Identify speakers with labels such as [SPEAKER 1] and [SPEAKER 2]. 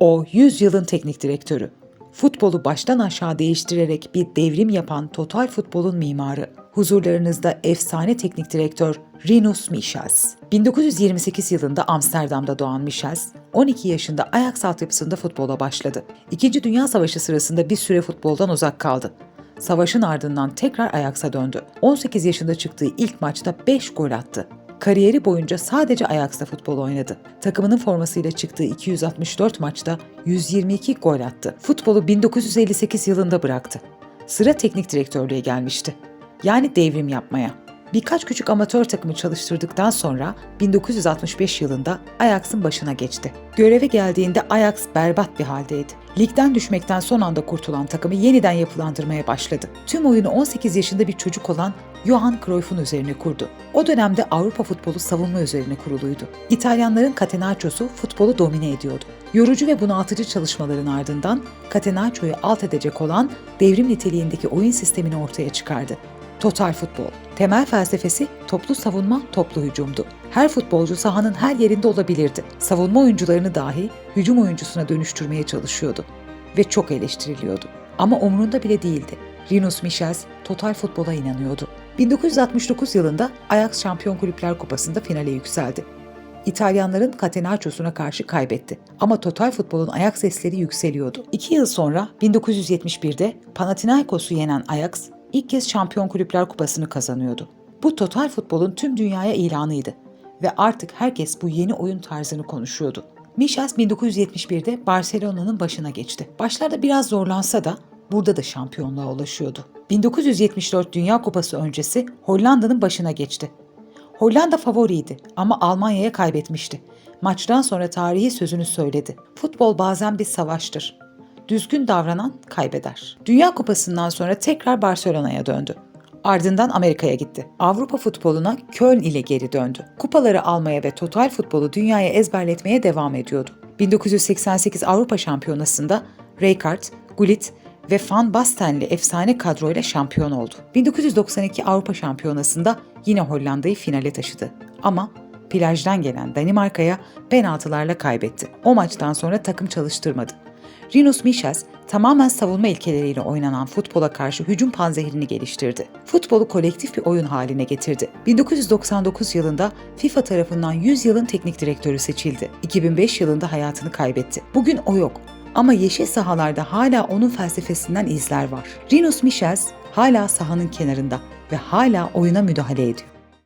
[SPEAKER 1] O 100 yılın teknik direktörü. Futbolu baştan aşağı değiştirerek bir devrim yapan total futbolun mimarı. Huzurlarınızda efsane teknik direktör Rinus Michels. 1928 yılında Amsterdam'da doğan Michels, 12 yaşında Ajax altyapısında futbola başladı. İkinci Dünya Savaşı sırasında bir süre futboldan uzak kaldı. Savaşın ardından tekrar Ajax'a döndü. 18 yaşında çıktığı ilk maçta 5 gol attı. Kariyeri boyunca sadece Ajax'ta futbol oynadı. Takımının formasıyla çıktığı 264 maçta 122 gol attı. Futbolu 1958 yılında bıraktı. Sıra teknik direktörlüğe gelmişti. Yani devrim yapmaya. Birkaç küçük amatör takımı çalıştırdıktan sonra 1965 yılında Ajax'ın başına geçti. Göreve geldiğinde Ajax berbat bir haldeydi. Ligden düşmekten son anda kurtulan takımı yeniden yapılandırmaya başladı. Tüm oyunu 18 yaşında bir çocuk olan Johan Cruyff'un üzerine kurdu. O dönemde Avrupa futbolu savunma üzerine kuruluydu. İtalyanların Catenaccio'su futbolu domine ediyordu. Yorucu ve bunaltıcı çalışmaların ardından Catenaccio'yu alt edecek olan devrim niteliğindeki oyun sistemini ortaya çıkardı. Total futbol. Temel felsefesi toplu savunma, toplu hücumdu. Her futbolcu sahanın her yerinde olabilirdi. Savunma oyuncularını dahi hücum oyuncusuna dönüştürmeye çalışıyordu ve çok eleştiriliyordu. Ama umrunda bile değildi. Rinus Michels total futbola inanıyordu. 1969 yılında Ajax Şampiyon Kulüpler Kupası'nda finale yükseldi. İtalyanların Catenaccio'suna karşı kaybetti. Ama total futbolun ayak sesleri yükseliyordu. İki yıl sonra 1971'de Panathinaikos'u yenen Ajax ilk kez Şampiyon Kulüpler Kupası'nı kazanıyordu. Bu total futbolun tüm dünyaya ilanıydı ve artık herkes bu yeni oyun tarzını konuşuyordu. Michels 1971'de Barcelona'nın başına geçti. Başlarda biraz zorlansa da burada da şampiyonluğa ulaşıyordu. 1974 Dünya Kupası öncesi Hollanda'nın başına geçti. Hollanda favoriydi ama Almanya'ya kaybetmişti. Maçtan sonra tarihi sözünü söyledi. Futbol bazen bir savaştır. Düzgün davranan kaybeder. Dünya Kupası'ndan sonra tekrar Barcelona'ya döndü. Ardından Amerika'ya gitti. Avrupa futboluna Köln ile geri döndü. Kupaları almaya ve total futbolu dünyaya ezberletmeye devam ediyordu. 1988 Avrupa Şampiyonası'nda Rijkaard, Gullit ve Van Basten'li efsane kadroyla şampiyon oldu. 1992 Avrupa Şampiyonası'nda yine Hollanda'yı finale taşıdı. Ama plajdan gelen Danimarka'ya penaltılarla kaybetti. O maçtan sonra takım çalıştırmadı. Rinus Michels tamamen savunma ilkeleriyle oynanan futbola karşı hücum panzehirini geliştirdi. Futbolu kolektif bir oyun haline getirdi. 1999 yılında FIFA tarafından 100 yılın teknik direktörü seçildi. 2005 yılında hayatını kaybetti. Bugün o yok ama yeşil sahalarda hala onun felsefesinden izler var. Rinus Michels hala sahanın kenarında ve hala oyuna müdahale ediyor.